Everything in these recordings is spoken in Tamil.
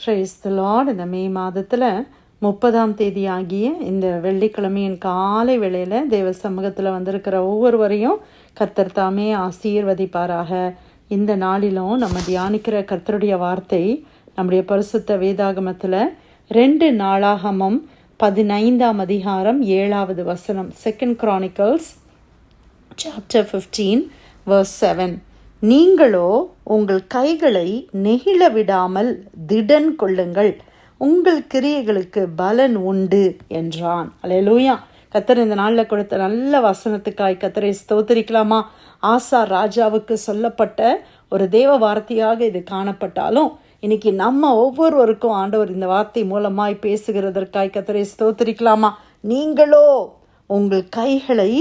ப்ரைஸ் இந்த மே மாதத்தில் முப்பதாம் தேதி ஆகிய இந்த வெள்ளிக்கிழமையின் காலை வேளையில் தேவ சமூகத்தில் வந்திருக்கிற ஒவ்வொருவரையும் கர்த்தர் தாமே ஆசீர்வதிப்பாராக. இந்த நாளிலும் நம்ம தியானிக்கிற கர்த்தருடைய வார்த்தை நம்முடைய பரிசுத்த வேதாகமத்தில் ரெண்டு நாளாகமம் பதினைந்தாம் அதிகாரம் ஏழாவது வசனம். Second Chronicles chapter fifteen verse seven நீங்களோ உங்கள் கைகளை நெகிழ விடாமல் திடன் கொள்ளுங்கள். உங்கள் கிரியைகளுக்கு பலன் உண்டு என்றான். அலையலூயா கத்தர் இந்த நாளில் கொடுத்த நல்ல வசனத்துக்காய் கத்தரை ஸ்தோத்தரிக்கலாமா? ஆசா ராஜாவுக்கு சொல்லப்பட்ட ஒரு தேவ வார்த்தையாக இது காணப்பட்டாலும் இன்னைக்கு நம்ம ஒவ்வொருவருக்கும் ஆண்டவர் இந்த வார்த்தை மூலமாய் பேசுகிறதற்காய் கத்தரை ஸ்தோத்தரிக்கலாமா? நீங்களோ உங்கள் கைகளை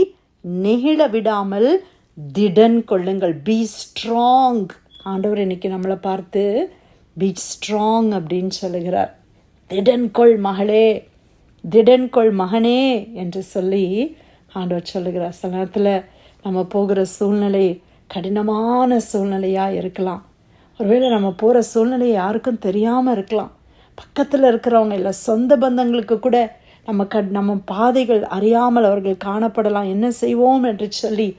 நெகிழ விடாமல் திடன் கொள்ளுங்கள். பி ஸ்ட்ராங் ஆண்டவர் இன்னைக்கு நம்மளை பார்த்து பி ஸ்ட்ராங் அப்படின்னு சொல்லுகிறார். திடன் கொள் மகளே திடன் கொள் மகனே என்று சொல்லி ஆண்டவர் சொல்லுகிறார். சில நேரத்தில் நம்ம போகிற சூழ்நிலை கடினமான சூழ்நிலையாக இருக்கலாம். ஒருவேளை நம்ம போகிற சூழ்நிலை யாருக்கும் தெரியாமல் இருக்கலாம். பக்கத்தில் இருக்கிறவங்க இல்லை சொந்த பந்தங்களுக்கு கூட நம்ம க நம்ம பாதைகள் அறியாமல் அவர்கள் காணப்படலாம். என்ன செய்வோம் என்று சொல்லி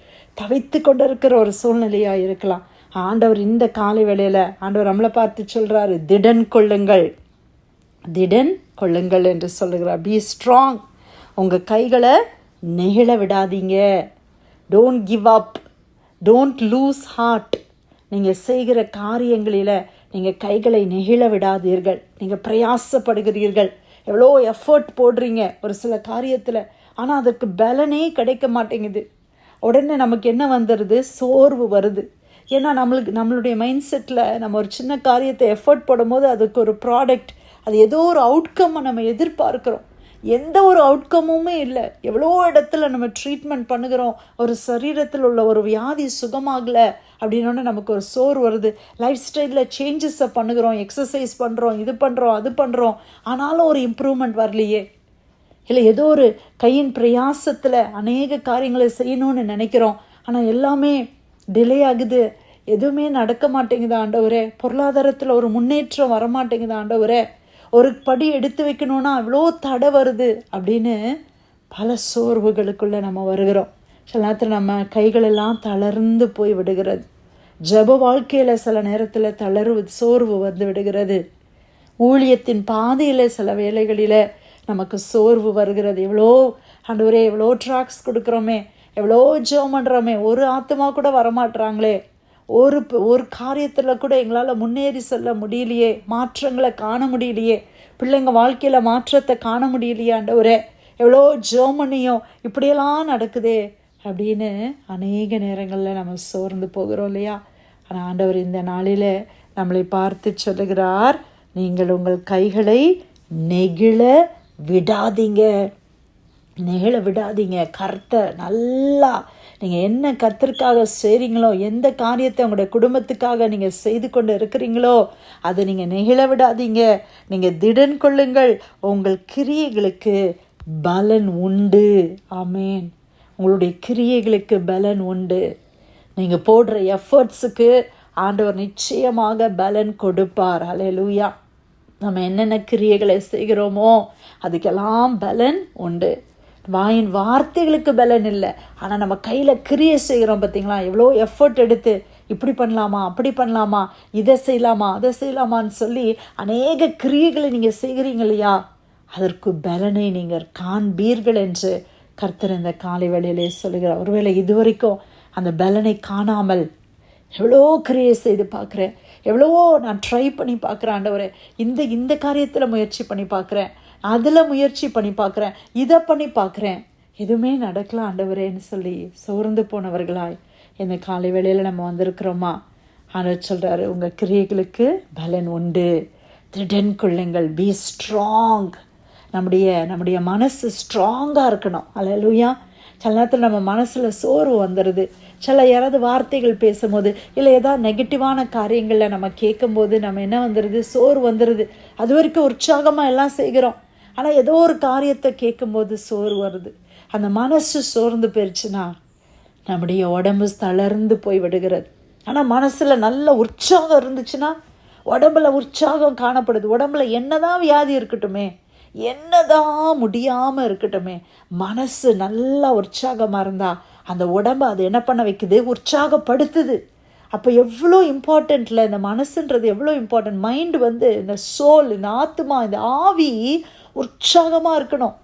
தவித்து கொண்டிருக்கிற ஒரு சூழ்நிலையாக இருக்கலாம். ஆண்டவர் இந்த காலை வேளையில் ஆண்டவர் நம்மளை பார்த்து சொல்கிறாரு திடன் கொள்ளுங்கள். திடன் கொள்ளுங்கள் என்று சொல்லுகிறார். பி ஸ்ட்ராங் உங்கள் கைகளை நெகிழ விடாதீங்க. Don't give up don't lose heart நீங்கள் செய்கிற காரியங்களில் நீங்கள் கைகளை நெகிழ விடாதீர்கள். நீங்கள் பிரயாசப்படுகிறீர்கள். எவ்வளோ எஃபர்ட் போடுறீங்க. ஒரு சில காரியத்தில். ஆனால் அதற்கு பலனே கிடைக்க மாட்டேங்குது. உடனே நமக்கு என்ன வந்துடுது சோர்வு வருது. ஏன்னா நம்மளுக்கு நம்மளுடைய மைண்ட் செட்டில் நம்ம ஒரு சின்ன காரியத்தை எஃபர்ட் போடும்போது அதுக்கு ஒரு ப்ராடக்ட் அது ஏதோ ஒரு அவுட்கம்மை நம்ம எதிர்பார்க்குறோம். எந்த ஒரு அவுட்கமுமே இல்லை. எவ்வளோ இடத்துல நம்ம ட்ரீட்மெண்ட் பண்ணுகிறோம். ஒரு சரீரத்தில் உள்ள ஒரு வியாதி சுகமாகலை அப்படின்னோடனே நமக்கு ஒரு சோர் வருது. லைஃப் ஸ்டைலில் சேஞ்சஸை பண்ணுகிறோம். எக்ஸசைஸ் பண்ணுறோம் இது பண்ணுறோம் அது பண்ணுறோம் ஆனாலும் ஒரு இம்ப்ரூவ்மெண்ட் வரலையே. இல்லை ஏதோ ஒரு கையின் பிரயாசத்தில் அநேக காரியங்களை செய்யணும்னு நினைக்கிறோம். ஆனால் எல்லாமே டிலே ஆகுது. எதுவுமே நடக்க மாட்டேங்குது ஆண்டவரே. பொருளாதாரத்தில் ஒரு முன்னேற்றம் வரமாட்டேங்குது ஆண்டவரே. ஒரு படி எடுத்து வைக்கணும்னா அவ்வளோ தடை வருது அப்படின்னு பல சோர்வுகளுக்குள்ளே நம்ம வருகிறோம். சில நேரத்தில் நம்ம கைகளெல்லாம் தளர்ந்து போய் விடுகிறது. ஜப வாழ்க்கையில் சில நேரத்தில் தளர்வு சோர்வு வந்து விடுகிறது. ஊழியத்தின் பாதையில் சில வேலைகளில் நமக்கு சோர்வு வருகிறது. எவ்வளோ ஆண்டவரே எவ்வளோ ட்ராக்ஸ் கொடுக்குறோமே எவ்வளோ ஜோம் பண்ணுறோமே ஒரு ஆத்மா கூட வரமாட்டுறாங்களே ஒரு ஒரு காரியத்தில் கூட எங்களால் முன்னேறி செல்ல முடியலையே மாற்றங்களை காண முடியலையே. பிள்ளைங்க வாழ்க்கையில் மாற்றத்தை காண முடியலையே ஆண்டவரே. எவ்வளோ ஜோமனியும் இப்படியெல்லாம் நடக்குதே அப்படின்னு அநேக நேரங்களில் நம்ம சோர்ந்து போகிறோம் இல்லையா? ஆனால் ஆண்டவர் இந்த நாளில் நம்மளை பார்த்து சொல்லுகிறார். நீங்கள் உங்கள் கைகளை நெகிழ விடாதீங்க. நெகிழ விடாதீங்க. கர்த்த நல்லா நீங்கள் என்ன கத்திற்காக செய்கிறீங்களோ எந்த காரியத்தை உங்களுடைய குடும்பத்துக்காக நீங்கள் செய்து கொண்டு இருக்கிறீங்களோ அதை நீங்கள் நெகிழ விடாதீங்க. நீங்கள் திடன் கொள்ளுங்கள். உங்கள் கிரியைகளுக்கு பலன் உண்டு. ஆமேன். உங்களுடைய கிரியைகளுக்கு பலன் உண்டு. நீங்கள் போடுற எஃபர்ட்ஸுக்கு ஆண்டவர் நிச்சயமாக பலன் கொடுப்பார். அலே லூயா நம்ம என்னென்ன கிரியைகளை செய்கிறோமோ அதுக்கெல்லாம் பலன் உண்டு. வாயின் வார்த்தைகளுக்கு பலன் இல்லை. ஆனால் நம்ம கையில் கிரியை செய்கிறோம் பார்த்தீங்களா? எவ்வளோ எஃபர்ட் எடுத்து இப்படி பண்ணலாமா அப்படி பண்ணலாமா இதை செய்யலாமா அதை செய்யலாமான்னு சொல்லி அநேக கிரியைகளை நீங்கள் செய்கிறீங்க இல்லையா? அதற்கு பலனை நீங்கள் காண்பீர்கள் என்று கர்த்தர் இந்த காலை வேளையிலே சொல்கிறார் ஒருவேளை இதுவரைக்கும் அந்த பலனை காணாமல் எவ்வளோ கிரியை செய்து பார்க்குறேன் எவ்வளவோ நான் ட்ரை பண்ணி பார்க்குறேன் ஆண்டவரே. இந்த இந்த காரியத்தில் முயற்சி பண்ணி பார்க்குறேன். அதில் முயற்சி பண்ணி பார்க்குறேன். இதை பண்ணி பார்க்குறேன். எதுவுமே நடக்கல ஆண்டவரேன்னு சொல்லி சோர்ந்து போனவர்களாய். இந்த காலை வேளையில் நம்ம வந்திருக்கிறோமா? ஆனால் சொல்கிறாரு உங்கள் கிரியைகளுக்கு பலன் உண்டு. திடன் கொள்ளுங்கள் பி ஸ்ட்ராங் நம்முடைய நம்முடைய மனசு ஸ்ட்ராங்காக இருக்கணும். அலையலூயா சில நேரத்தில் நம்ம மனசில் சோர்வு வந்துடுது சில யாராவது வார்த்தைகள் பேசும்போது இல்லை ஏதாவது நெகட்டிவான காரியங்களில் நம்ம கேட்கும்போது நம்ம என்ன வந்துடுது சோறு வந்துடுது அது வரைக்கும் உற்சாகமாக எல்லாம் செய்கிறோம். ஆனால் ஏதோ ஒரு காரியத்தை கேட்கும்போது சோறு வருது. அந்த மனசு சோர்ந்து போயிடுச்சுன்னா நம்முடைய உடம்பு தளர்ந்து போய் விடுகிறது. ஆனால் மனசில் நல்ல உற்சாகம் இருந்துச்சுன்னா உடம்புல உற்சாகம் காணப்படுது. உடம்புல என்னதான் வியாதி இருக்கட்டுமே என்னதான் முடியாமல் இருக்கட்டுமே மனசு நல்லா உற்சாகமாக இருந்தால் அந்த உடம்பு அது என்ன பண்ண வைக்குது? உற்சாகப்படுத்துது. அப்போ எவ்வளோ இம்பார்ட்டண்ட்டில் இந்த மனசுன்றது எவ்வளோ இம்பார்ட்டன்ட் மைண்டு வந்து இந்த சோல் இந்த ஆத்மா இந்த ஆவி உற்சாகமாக இருக்கணும்.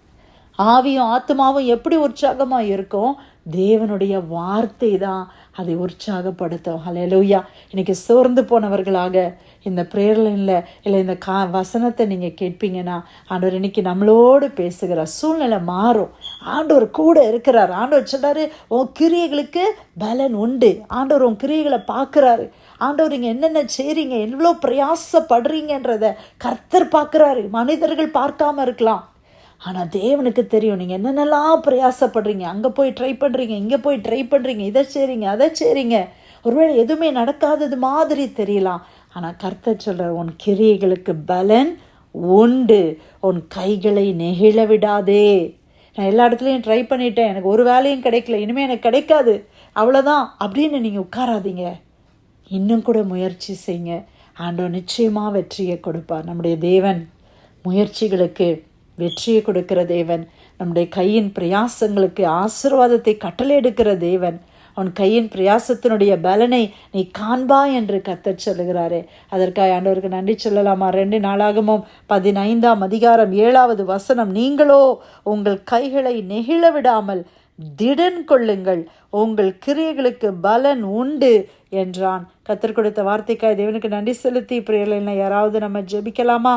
ஆவியும் ஆத்மாவும் எப்படி உற்சாகமாக இருக்கும்? தேவனுடைய வார்த்தை தான் அதை உற்சாகப்படுத்தும். ஹalleluya இன்னைக்கு சோர்ந்து போனவர்களாக இந்த ப்ரேயர்லைனில் இல்லை இந்த கா வசனத்தை நீங்கள் கேட்பீங்கன்னா ஆண்டவர் இன்னைக்கு நம்மளோடு பேசுகிறார். சூழ்நிலை மாறும். ஆண்டவர் கூட இருக்கிறார். ஆண்டவர் சொல்கிறாரு உன் கிரியைகளுக்கு பலன் உண்டு. ஆண்டவர் உன் கிரியைகளை பார்க்குறாரு. ஆண்டவர் இங்கே என்னென்ன செய்கிறீங்க எவ்வளோ பிரயாசப்படுறீங்கன்றத கர்த்தர் பார்க்குறாரு. மனிதர்கள் பார்க்காம இருக்கலாம். ஆனால் தேவனுக்கு தெரியும். நீங்கள் என்னென்னலாம் பிரயாசப்படுறீங்க? அங்கே போய் ட்ரை பண்ணுறீங்க இங்கே போய் ட்ரை பண்ணுறீங்க இதை செய்கிறீங்க அதை செய்கிறீங்க ஒருவேளை எதுவுமே நடக்காதது மாதிரி தெரியலாம் ஆனால் கர்த்தர் சொல்கிற உன் கிரியைகளுக்கு பலன் உண்டு. உன் கைகளை நெகிழ விடாதே. நான் எல்லா இடத்துலையும் ட்ரை பண்ணிட்டேன். எனக்கு ஒரு வேலையும் கிடைக்கல. இனிமேல் எனக்கு கிடைக்காது. அவ்வளோதான் அப்படின்னு நீங்கள் உட்காராதீங்க. இன்னும் கூட முயற்சி செய்யுங்க. ஆண்டோ நிச்சயமாக வெற்றியை கொடுப்பார். நம்முடைய தேவன் முயற்சிகளுக்கு வெற்றியை கொடுக்கிற தேவன். நம்முடைய கையின் பிரயாசங்களுக்கு ஆசீர்வாதத்தை கட்டளையெடுக்கிற தேவன். அவன் கையின் பிரயாசத்தினுடைய பலனை நீ காண்பா என்று கத்தச் சொல்லுகிறாரே. அதற்காக ஆண்டவருக்கு நன்றி சொல்லலாமா? ரெண்டு நாளாகமும் பதினைந்தாம் அதிகாரம் ஏழாவது வசனம் நீங்களோ உங்கள் கைகளை நெகிழ விடாமல் திடன் கொள்ளுங்கள். உங்கள் கிரியைகளுக்கு பலன் உண்டு என்றான். கத்தர் கொடுத்த வார்த்தைக்காய் தேவனுக்கு நன்றி செலுத்தி பிரியலைன்னா யாராவது நம்ம ஜெபிக்கலாமா?